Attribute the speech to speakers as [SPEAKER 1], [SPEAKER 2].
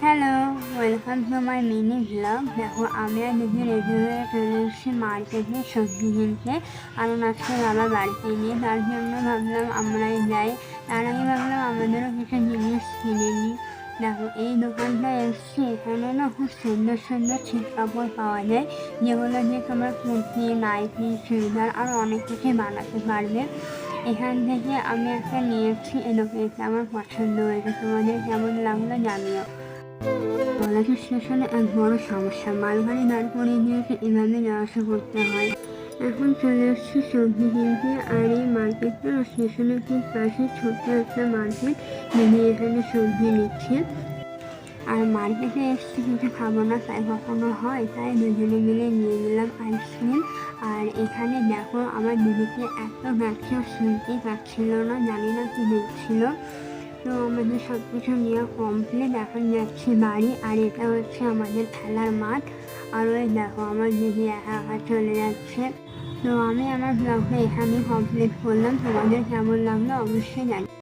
[SPEAKER 1] Hello welcome to my mini blog দেখো আমি আর দিদি রেডি হয়ে এসেছি মার্কেটে সবজি কিনতে কারণ আজকে বাবা বাড়িতে নিয়ে তার জন্য ভাবলাম আমরাই যাই তার আগে ভাবলাম আমাদেরও কিছু জিনিস কিনে নিই দেখো এই দোকানটা এসছি এখানে না খুব সুন্দর সুন্দর ছিট কাপড় পাওয়া যায় যেগুলো দিয়ে তোমরা কুর্তি নাইটি চুড়িদার আরও অনেক কিছুই বানাতে পারবে এখান থেকে আমি একটা নিয়েছি এরকম আমার পছন্দ হয়েছে তোমাদের কেমন লাগল জানিও কলেজ স্টেশনে এক বড় সমস্যা। মালগাড়ি দাঁড় করিয়ে দিয়েছে এভাবে যাওয়া আসা করতে হয়। এখন চলে এসেছি সবজি কিনতে আর এই মার্কেটটা স্টেশনের ঠিক পাশে ছোট্ট একটা মার্কেট যিনি এখানে সবজি নিচ্ছে। আর মার্কেটে এসেছি কিছু খাব না, তাই কখনো হয়? তাই দুজনে মিলে নিয়ে নিলাম আইসক্রিম। আর এখানে দেখো, আমার দিদিকে এত ব্যবসা শুনতেই পাচ্ছিল না, জানি না কি দেখছিল। তো আমাদের সব নেওয়া কমপ্লিট এখন যাচ্ছি বাড়ি। আর এটা হচ্ছে আমাদের খেলার মাঠ। আর ওই দেখো আমার দিদি একা একা চলে যাচ্ছে। তো আমি আমার ব্লগটা এখানে কমপ্লিট করলাম। তোমাদের কেমন লাগল অবশ্যই জানি